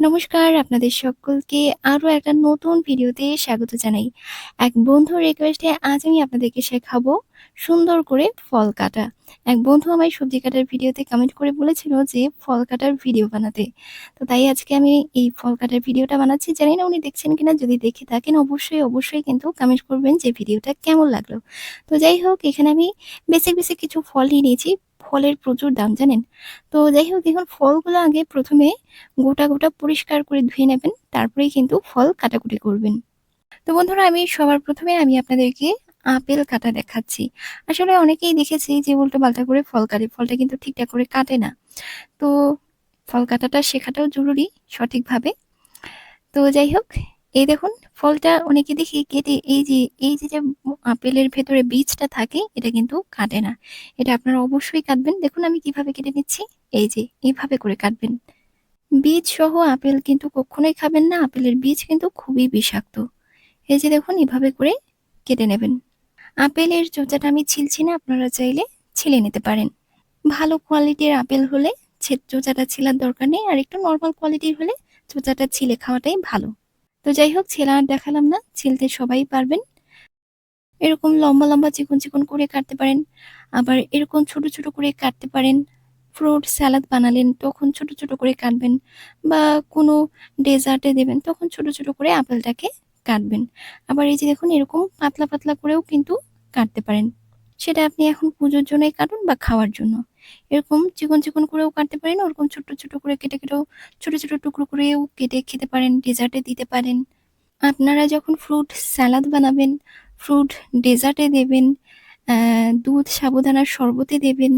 নমস্কার আপনাদের সকলকে আরও একটা নতুন ভিডিওতে স্বাগত জানাই। এক বন্ধুর রিকোয়েস্টে আজ আমি আপনাদেরকে শেখাবো সুন্দর করে ফল কাটা। এক বন্ধু আমায় সবজি কাটার ভিডিওতে কমেন্ট করে বলেছিল যে ফল কাটার ভিডিও বানাতে। তো তাই আজকে আমি এই ফল কাটার ভিডিওটা বানাচ্ছি। জানি না উনি দেখছেন কিনা যদি দেখে থাকেন অবশ্যই, অবশ্যই কিন্তু কমেন্ট করবেন যে ভিডিওটা কেমন লাগল। তো যাই হোক এখানে আমি বেসিক, বেসিক কিছু ফল নিয়ে নিয়েছি। ফলের প্রচুর দাম জানেন? তো যাই হোক দেখুন ফলগুলো আগে প্রথমে গোটা, গোটা পরিষ্কার করে ধুয়ে নেবেন। তারপরেই কিন্তু ফল কাটাকুটি করবেন। তো বন্ধুরা আমি সবার প্রথমে আমি আপনাদেরকে আপেল কাটা দেখাচ্ছি। আসলে অনেকেই দেখেছি যে উল্টো পাল্টা করে ফল কাটে। ফলটা কিন্তু ঠিকঠাক করে কাটে না। তো ফল কাটাটা শেখাটাও জরুরি সঠিকভাবে। তো যাই হোক এই দেখুন ফলটা অনেকে দেখি কেটে এই যে এই যে, যে আপেলের ভেতরে বীজটা থাকে এটা কিন্তু কাটে না। এটা আপনারা অবশ্যই কাটবেন। দেখুন আমি কীভাবে কেটে নিচ্ছি। এই যে এইভাবে করে কাটবেন। বীজ সহ আপেল কিন্তু কখনোই খাবেন না। আপেলের বীজ কিন্তু খুবই বিষাক্ত। এই যে দেখুন এভাবে করে কেটে নেবেন। আপেলের চোচাটা আমি ছিলছি না আপনারা চাইলে ছিলে নিতে পারেন। ভালো কোয়ালিটির আপেল হলে চোচাটা ছিলার দরকার নেই আর একটু নর্মাল কোয়ালিটির হলে চোচাটা ছিলে খাওয়াটাই ভালো। তো যাই হোক ছেলা আর দেখালাম না ছিলতে সবাই পারবেন। এরকম লম্বা, লম্বা চিকন, চিকন করে কাটতে পারেন। আবার এরকম ছোট, ছোট করে কাটতে পারেন। ফ্রুট স্যালাদ বানালেন তখন ছোট, ছোট করে কাটবেন বা কোনো ডেজার্টে দেবেন তখন ছোট, ছোট করে আপেলটাকে কাটবেন। আবার এই যে দেখুন এরকম পাতলা, পাতলা করেও কিন্তু কাটতে পারেন। সেটা আপনি এখন পুজোর জন্যই কাটুন বা খাওয়ার জন্য। এরকম চিকন, চিকন করেও কাটতে পারেন ওরকম ছোট্ট, ছোট করে কেটে, কেটেও ছোট, ছোট টুকরো করেও কেটে খেতে পারেন, ডেজার্টে দিতে পারেন। আপনারা যখন ফ্রুট স্যালাদ বানাবেন, ফ্রুট ডেজার্টে দেবেন, দুধ সাবুদানার শরবতে দেবেন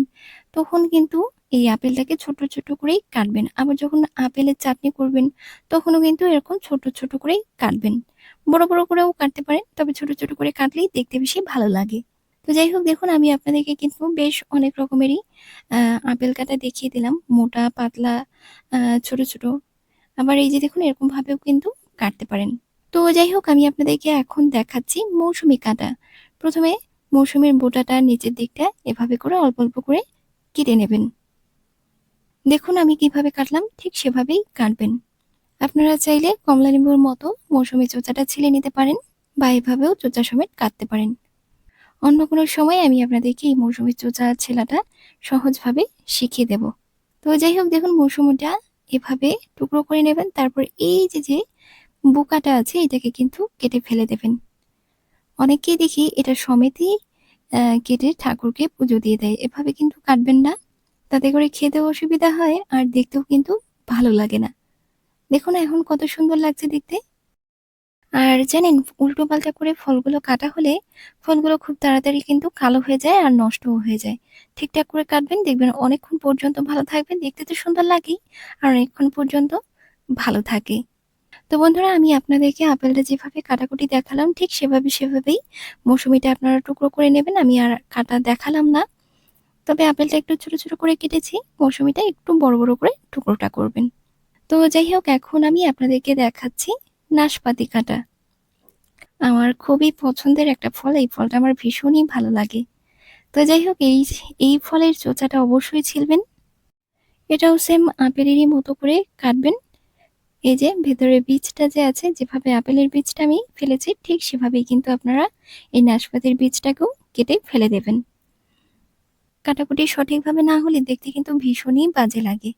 তখন কিন্তু এই আপেলটাকে ছোট, ছোট করেই কাটবেন। আবার যখন আপেলের চাটনি করবেন তখনও কিন্তু এরকম ছোট, ছোট করেই কাটবেন। বড়, বড় করেও কাটতে পারেন তবে ছোট, ছোট করে কাটলেই দেখতে বেশি ভালো লাগে। তো যাই হোক দেখুন আমি আপনাদেরকে কিন্তু বেশ অনেক রকমেরই আপেল কাটা দেখিয়ে দিলাম। মোটা, পাতলা, ছোট, ছোট। আবার এই যে দেখুন এরকমভাবেও কিন্তু কাটতে পারেন। তো যাই হোক আমি আপনাদেরকে এখন দেখাচ্ছি মৌসুমি কাটা। প্রথমে মৌসুমির বোটাটা নিচের দিকটা এভাবে করে অল্প, অল্প করে কেটে নেবেন। দেখুন আমি কীভাবে কাটলাম ঠিক সেভাবেই কাটবেন। আপনারা চাইলে কমলা লেবুর মতো মৌসুমি চোচাটা ছিলে নিতে পারেন বা এভাবেও চোচা সমেত কাটতে পারেন। অন্য কোনো সময় আমি আপনাদেরকে এই মৌসুমি চোচা ছেলাটা সহজভাবে শিখিয়ে দেব। তো যাই হোক, দেখুন মৌসুমিটা এভাবে টুকরো করে নেবেন, তারপর এই যে যে বোকাটা আছে, এটাকে কিন্তু কেটে ফেলে দেবেন। অনেকেই দেখি এটা সমেতই কেটে ঠাকুরকে পুজো দিয়ে দেয় এভাবে কিন্তু কাটবেন না, তাতে করে খেতেও অসুবিধা হয় আর দেখতেও কিন্তু ভালো লাগে না দেখুন এখন কত সুন্দর লাগছে দেখতে আর জানেন, উল্টো পাল্টা করে ফলগুলো কাটা হলে ফলগুলো খুব তাড়াতাড়ি কিন্তু কালো হয়ে যায় আর নষ্টও হয়ে যায়। ঠিকঠাক করে কাটবেন, দেখবেন অনেকক্ষণ পর্যন্ত ভালো থাকবেন। দেখতে তো সুন্দর লাগেই, আর অনেকক্ষণ পর্যন্ত ভালো থাকে। তো বন্ধুরা, আমি আপনাদেরকে আপেলটা যেভাবে কাটাকুটি দেখালাম, ঠিক সেভাবে সেভাবেই মৌসুমিটা আপনারা টুকরো করে নেবেন। আমি আর কাটা দেখালাম না। তবে আপেলটা একটু ছোট ছোট করে কেটেছি, মৌসুমিটা একটু বড় বড় করে টুকরোটা করবেন। তো যাই হোক, এখন আমি আপনাদেরকে দেখাচ্ছি নাশপাতি কাটা আমার খুবই পছন্দের একটা ফল, এই ফলটা আমার ভীষণই ভালো লাগে। তো যাই হোক, এই এই ফলের চোচাটা অবশ্যই ছিলবেন। এটাও সেম আপেলেরই মতো করে কাটবেন। এই যে ভেতরের বীজটা যে আছে, যেভাবে আপেলের বীজটা আমি ফেলেছি, ঠিক সেভাবেই কিন্তু আপনারা এই নাশপাতির বীজটাকেও কেটে ফেলে দেবেন। কাটাকুটি সঠিকভাবে না হলে দেখতে কিন্তু ভীষণই বাজে লাগে।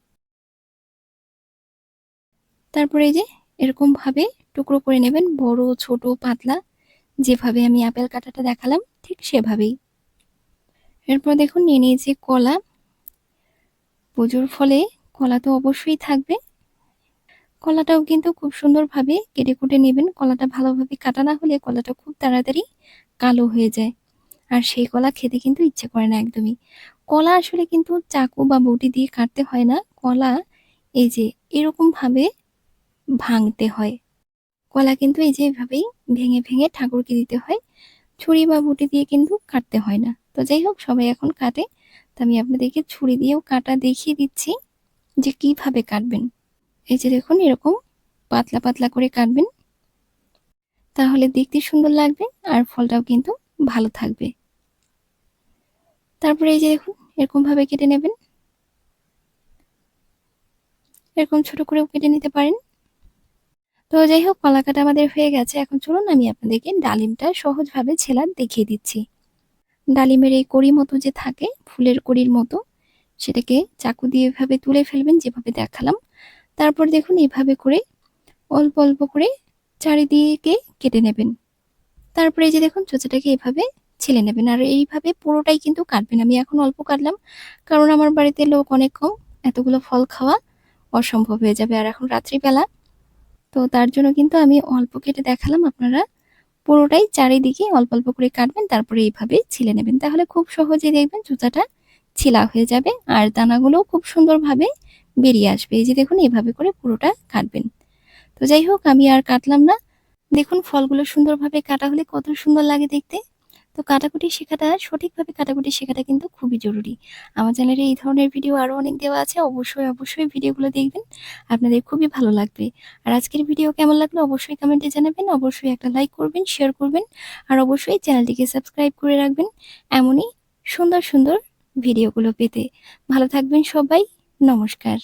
তারপরে এই যে এরকম ভাবে টুকরো করে নেবেন, বড়, ছোট, পাতলা। যেভাবে আমি আপেল কাটাটা দেখালাম, ঠিক সেভাবেই। এরপর দেখুন, নিয়ে নিয়েছি কলা। পুজোর ফলে কলা তো অবশ্যই থাকবে। কলাটাও কিন্তু খুব সুন্দরভাবে কেটে কুটে নেবেন। কলাটা ভালোভাবে কাটা না হলে কলাটা খুব তাড়াতাড়ি কালো হয়ে যায়। আর সেই কলা খেতে কিন্তু ইচ্ছে করে না একদমই। কলা আসলে কিন্তু চাকু বা বটি দিয়ে কাটতে হয় না। কলা এই যে এরকমভাবে ভাঙতে হয়। কলা কিন্তু এই যে এভাবেই ভেঙে ভেঙে ঠাকুরকে দিতে হয়, ছুরি বা বুটি দিয়ে কিন্তু কাটতে হয় না। তো যাই হোক, সবাই এখন কাটে। তো আমি আপনাদেরকে ছুরি দিয়েও কাটা দেখিয়ে দিচ্ছি যে কীভাবে কাটবেন। এই যে দেখুন, এরকম পাতলা পাতলা করে কাটবেন। তাহলে দেখতে সুন্দর লাগবে আর ফলটাও কিন্তু ভালো থাকবে। তারপরে এই যে দেখুন এরকম ভাবে কেটে নেবেন। এরকম ছোট করেও কেটে নিতে পারেন। তো যাই হোক কলা কাটা আমাদের হয়ে গেছে। এখন চলুন আমি আপনাদেরকে ডালিমটা সহজভাবে ছেলার দেখিয়ে দিচ্ছি। ডালিমের এই কড়ি মতো যে থাকে, ফুলের কড়ির মতো, সেটাকে চাকু দিয়ে এভাবে তুলে ফেলবেন যেভাবে দেখালাম। তারপর দেখুন, এভাবে করে অল্প অল্প করে চারিদিকে কেটে নেবেন। তারপরে যে দেখুন চোচাটাকে এভাবে ছেলে নেবেন। আর এইভাবে পুরোটাই কিন্তু কাটবেন। আমি এখন অল্প কাটলাম, কারণ আমার বাড়িতে লোক অনেক কম। এতগুলো ফল খাওয়া অসম্ভব হয়ে যাবে। আর এখন রাত্রিবেলা তো তার জন্য কিন্তু আমি অল্প কেটে দেখালাম আপনারা। পুরোটাই চারিদিকে অল্প অল্প করে কাটবেন, তারপরে এইভাবে ছিলে নেবেন। তাহলে খুব সহজে দেখবেন জুতাটা ছিলা হয়ে যাবে আর দানাগুলোও খুব সুন্দরভাবে বেরিয়ে আসবে। এই যে দেখুন এভাবে করে পুরোটা কাটবেন। তো যাই হোক, আমি আর কাটলাম না। দেখুন, ফলগুলো সুন্দরভাবে কাটা হলে কত সুন্দর লাগে দেখতে। তো কাটাকুটি শেখাটা, সঠিকভাবে কাটাকুটি শেখাটা কিন্তু খুবই জরুরি। আমার চ্যানেলে এই ধরনের ভিডিও আরও অনেক দেওয়া আছে, অবশ্যই অবশ্যই ভিডিওগুলো দেখবেন। আপনাদের খুবই ভালো লাগবে। আর আজকের ভিডিও কেমন লাগল অবশ্যই কমেন্টে জানাবেন, অবশ্যই একটা লাইক করবেন শেয়ার করবেন, আর অবশ্যই চ্যানেলটিকে সাবস্ক্রাইব করে রাখবেন এমনই সুন্দর সুন্দর ভিডিওগুলো পেতে। ভালো থাকবেন সবাই, নমস্কার।